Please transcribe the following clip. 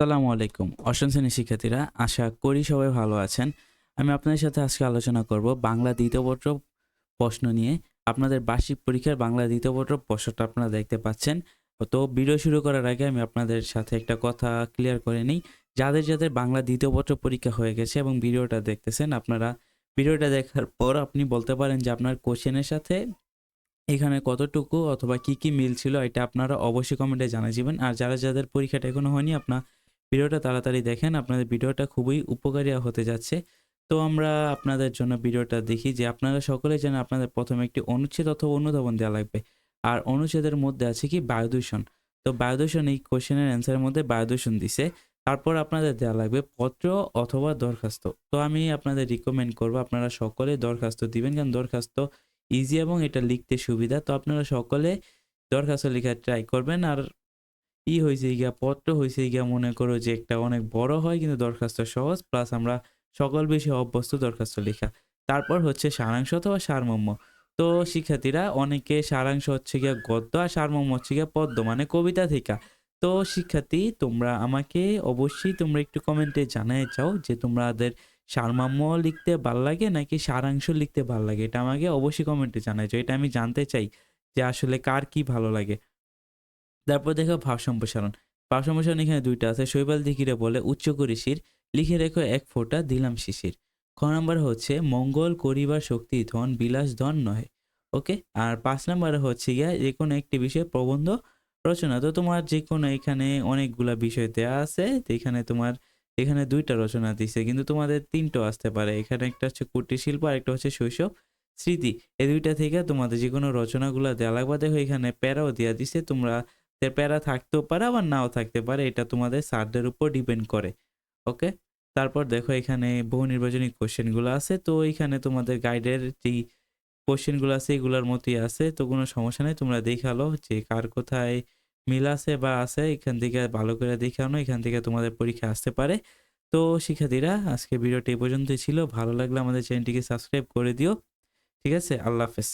আসসালামু আলাইকুম। অষ্টম শ্রেণির শিক্ষার্থীরা, আশা করি সবাই ভালো আছেন। আমি আপনাদের সাথে আজকে আলোচনা করব বাংলা দ্বিতীয় পত্র প্রশ্ন নিয়ে। আপনাদের বার্ষিক পরীক্ষার বাংলা দ্বিতীয় পত্র প্রশ্নটা আপনারা দেখতে পাচ্ছেন। তো ভিডিও শুরু করার আগে আমি আপনাদের সাথে একটা কথা ক্লিয়ার করে নিই। যাদের যাদের বাংলা দ্বিতীয় পত্র পরীক্ষা হয়ে গেছে এবং ভিডিওটা দেখতেছেন, আপনারা ভিডিওটা দেখার পর আপনি বলতে পারেন যে আপনার কোশ্চেনের সাথে এখানে কতটুকু অথবা কি কি মিল ছিল, এটা আপনারা অবশ্যই কমেন্টে জানিয়ে যাবেন আর যারা যাদের পরীক্ষাটা এখনও হয়নি, আপনার ভিডিওটা তাড়াতাড়ি দেখেন, আপনাদের ভিডিওটা খুবই উপকারী হতে যাচ্ছে। তো আমরা আপনাদের জন্য ভিডিওটা দেখি যে আপনারা সকলে যেন আপনাদের প্রথমে একটি অনুচ্ছেদ অথবা অনুধাবন দেওয়া লাগবে। আর অনুচ্ছেদের মধ্যে আছে কি? বায়ু দূষণ তো বায়ু দূষণ এই কোশ্চেনের অ্যান্সারের মধ্যে বায়ু দূষণ দিছে। তারপর আপনাদের দেওয়া লাগবে পত্র অথবা দরখাস্ত। তো আমি আপনাদের রিকমেন্ড করব আপনারা সকলে দরখাস্ত দিবেন, কারণ দরখাস্ত ইজি এবং এটা লিখতে সুবিধা। তো আপনারা সকলে দরখাস্ত লেখার ট্রাই করবেন। আর ই হয়েছে গিয়া পত্র হয়েছে গিয়া মনে করো যে একটা অনেক বড় হয়, কিন্তু দরখাস্ত সহজ প্লাস আমরা সকল বিষয়ে অভ্যস্ত দরখাস্ত লেখা। তারপর হচ্ছে সারাংশ অথবা সারমর্ম। তো শিক্ষার্থীরা, অনেকে সারাংশ হচ্ছে গিয়া গদ্য আর সারমর্ম হচ্ছে গিয়া পদ্য মানে কবিতা থেকে। তো শিক্ষার্থী, তোমরা আমাকে অবশ্যই তোমরা একটু কমেন্টে জানাই চাও যে তোমাদের সারমর্ম লিখতে ভালো লাগে নাকি সারাংশ লিখতে ভালো লাগে। এটা আমাকে অবশ্যই কমেন্টে জানাই চাও এটা আমি জানতে চাই যে আসলে কার কি ভালো লাগে। তারপর দেখো ভাব সম্প্রসারণ ভাব সম্প্রসারণ এখানে দুইটা আছে। শৈবাল দিঘিরে বলে, উচ্চ করিসির লিখে রেখো এক ফোঁটা দিলাম শিশির। খ নম্বর হচ্ছে, মঙ্গল করিবার শক্তি ধন, বিলাস ধন নহে। ওকে? আর পাঁচ নম্বরে হচ্ছে গিয়া যে কোনো একটি বিষয়ে প্রবন্ধ রচনা। তো তোমার যে কোনো এখানে অনেকগুলা বিষয় দেওয়া আছে এখানে তোমার এখানে দুইটা রচনা দিছে। কিন্তু তোমাদের তিনটো আসতে পারে। এখানে একটা হচ্ছে কুটির শিল্প, আর একটা হচ্ছে শৈশব স্মৃতি। এই দুইটা থেকে তোমাদের যে কোনো রচনাগুলো দেওয়া লাগবে। দেখো এখানে প্যারাও দেওয়া দিছে। তোমরা প্যারা থাকতেও পারে, আবার নাও থাকতে পারে। এটা তোমাদের স্যারদের উপর ডিপেন্ড করে, ওকে? তারপর দেখো এখানে বহু নির্বাচনী কোশ্চেনগুলো আছে। তো এখানে তোমাদের গাইডের যেই কোশ্চেনগুলো আছে, এগুলোর মতোই আছে। তো কোনো সমস্যা নেই, তোমরা দেখাল যে কার কোথায় মিল আছে বা আছে। এখান থেকে ভালো করে দেখানো এখান থেকে তোমাদের পরীক্ষা আসতে পারে। তো শিক্ষার্থীরা আজকে ভিডিওটি এই পর্যন্তই ছিল। ভালো লাগলে আমাদের চ্যানেলটিকে সাবস্ক্রাইব করে দিও। ঠিক আছে? আল্লাহ হাফেজ।